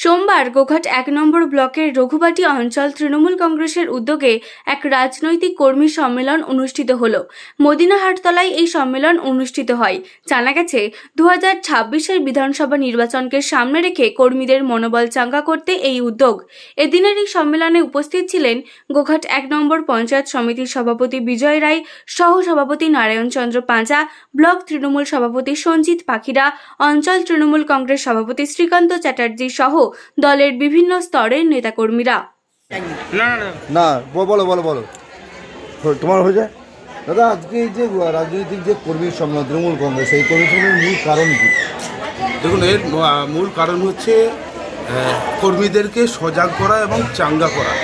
সোমবার গোঘাট এক নম্বর ব্লকের রঘুবাটি অঞ্চল তৃণমূল কংগ্রেসের উদ্যোগে এক রাজনৈতিক কর্মী সম্মেলন অনুষ্ঠিত হল। মদিনাহাটতলায় এই সম্মেলন অনুষ্ঠিত হয়। জানা গেছে দু হাজার ছাব্বিশের বিধানসভা নির্বাচনকে সামনে রেখে কর্মীদের মনোবল চাঙ্গা করতে এই উদ্যোগ। এদিনের এই সম্মেলনে উপস্থিত ছিলেন গোঘাট এক নম্বর পঞ্চায়েত সমিতির সভাপতি বিজয় রায় সহ সভাপতি নারায়ণ চন্দ্র পাঁজা, ব্লক তৃণমূল সভাপতি সঞ্জিত পাখিরা, অঞ্চল তৃণমূল কংগ্রেস সভাপতি শ্রীকান্ত চ্যাটার্জি সহ দলের বিভিন্ন স্তরের নেতাকর্মীরা। না না না। না ব- বলো বলো বলো। তোমার হয়ে যায় দাদা আজকে যে রাজনৈতিক যে কর্মী সম্মেলন তৃণমূল কংগ্রেস এই কর্মী সম্মেলনের মূল কারণ কি? দেখুন এর মূল কারণ হচ্ছে কর্মীদেরকে সজাগ করা এবং চাঙ্গা করা।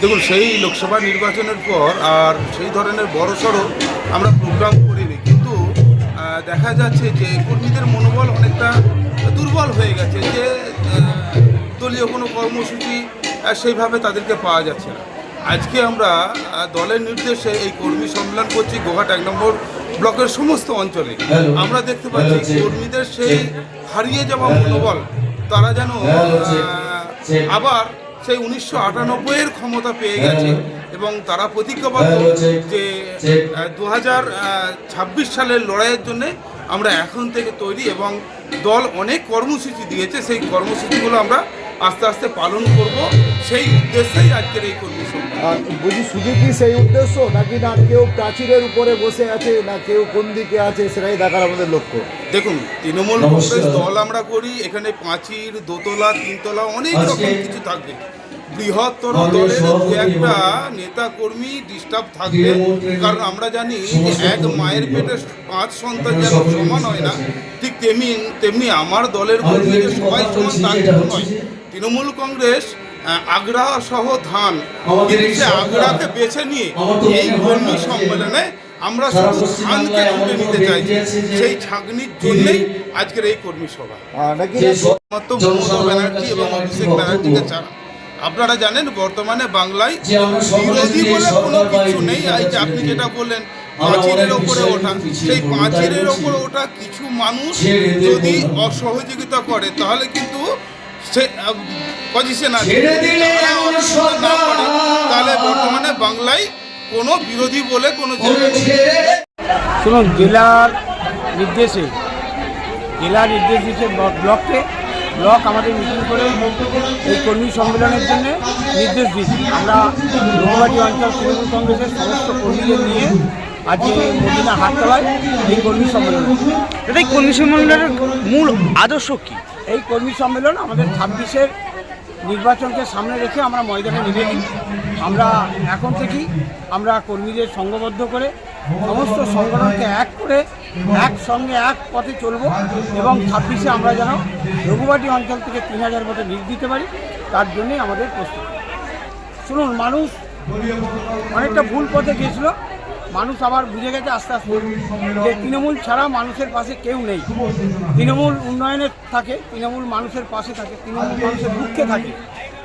দেখুন সেই লোকসভা নির্বাচনের পর আর সেই ধরনের বড় সড়ো আমরা প্রোগ্রাম করিনি। কিন্তু দেখা যাচ্ছে যে কর্মীদের মনোবল অনেকটা দুর্বল হয়ে গেছে যে দলীয় কোনো কর্মসূচি সেইভাবে তাদেরকে পাওয়া যাচ্ছে না। আজকে আমরা দলের নির্দেশে এই কর্মী সম্মেলন করছি গোঘাট এক নম্বর ব্লকের সমস্ত অঞ্চলে। আমরা দেখতে পাচ্ছি কর্মীদের সেই হারিয়ে যাওয়া মনোবল তারা যেন আবার সেই উনিশশো আটানব্বইয়ের ক্ষমতা পেয়ে গেছে এবং তারা প্রতিজ্ঞাবদ্ধ যে দু হাজার ছাব্বিশ সালের লড়াইয়ের জন্য আমরা এখন থেকে তৈরি এবং দল অনেক কর্মসূচি দিয়েছে সেই কর্মসূচিগুলো আমরা আস্তে আস্তে পালন করব। সেই উদ্দেশ্যেই আজকের এই কর্মী বলছি শুধু কি সেই উদ্দেশ্য নাকি না কেউ প্রাচীরের উপরে বসে আছে না কেউ কোন দিকে আছে সেটাই দেখার আমাদের লক্ষ্য? দেখুন তৃণমূল কংগ্রেস দল আমরা করি এখানে পাঁচির দোতলা তিনতলা অনেক রকম কিছু থাকবে। বৃহত্তর দলের দু একটা নেতা কর্মী ডিস্টার্ব থাকবে কারণ আমরা জানি যে এক মায়ের পেটে পাঁচ সন্তান যেন সমান হয় না ঠিক তেমনি তেমনি আমার দলের কর্মীদের সবাই সমান তার নয়। তৃণমূল কংগ্রেস আগ্রা সহ ধান আগ্রাকে বেছে নিয়ে এই কর্মী সম্মেলনে আমরা শুধু ধানকে তুলে নিতে চাইছি সেই ছাগনির জন্যই আজকের এই কর্মী সভা। মাত্র মমতা ব্যানার্জি এবং অভিষেক ব্যানার্জিকে ছাড়া। আপনারা জানেন বর্তমানে বাংলায় বিরোধী বলে কোনো কিছু নেই। এই যে আপনি যেটা বললেন পাঁচিরের ওপরে ওঠা সেই পাঁচিরের ওপরে ওঠা কিছু মানুষ যদি অসহযোগিতা করে তাহলে কিন্তু পজিশন আছে। তাহলে বর্তমানে বাংলায় কোনো বিরোধী বলে কোনো শুনুন জেলার নির্দেশে জেলার নির্দেশ দিচ্ছে ব্লক- ব্লককে ব্লক আমাদের মিটিং করে এই কর্মী সম্মেলনের জন্য নির্দেশ দিয়েছি। আমরা রঘুবাটি অঞ্চল তৃণমূল কংগ্রেসের সমস্ত কর্মীদের নিয়ে আজকে মদিনা হাটতলায় এই কর্মী সম্মেলন এই কর্মী সম্মেলনের মূল আদর্শ কি? এই কর্মী সম্মেলন আমাদের ছাব্বিশের নির্বাচনকে সামনে রেখে আমরা ময়দানে নেমেছি। আমরা এখন থেকেই আমরা কর্মীদের সংঘবদ্ধ করে সমস্ত সংগঠনকে এক করে একসঙ্গে এক পথে চলব এবং ছাব্বিশে আমরা যেন রঘুবাটি অঞ্চল থেকে তিন হাজার ভোটে লিড দিতে পারি, তার জন্যই আমাদের প্রস্তুতি। শুনুন, মানুষ অনেকটা ভুল পথে গিয়েছিল মানুষ আবার বুঝে গেছে আস্তে আস্তে যে তৃণমূল ছাড়া মানুষের পাশে কেউ নেই। তৃণমূল উন্নয়নে থাকে তৃণমূল মানুষের পাশে থাকে তৃণমূল মানুষের দুঃখে থাকে।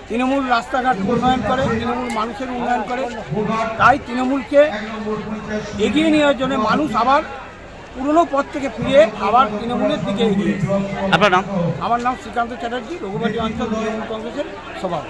তৃণমূল রাস্তাঘাট উন্নয়ন করে তৃণমূল মানুষের উন্নয়ন করে। তাই তৃণমূলকে এগিয়ে নেওয়ার জন্য মানুষ আবার পুরনো পথ থেকে ফিরে আবার তৃণমূলের দিকে এগিয়ে আপনার নাম? আমার নাম শ্রীকান্ত চ্যাটার্জি রঘুবাটি অঞ্চল তৃণমূল কংগ্রেসের সভাপতি।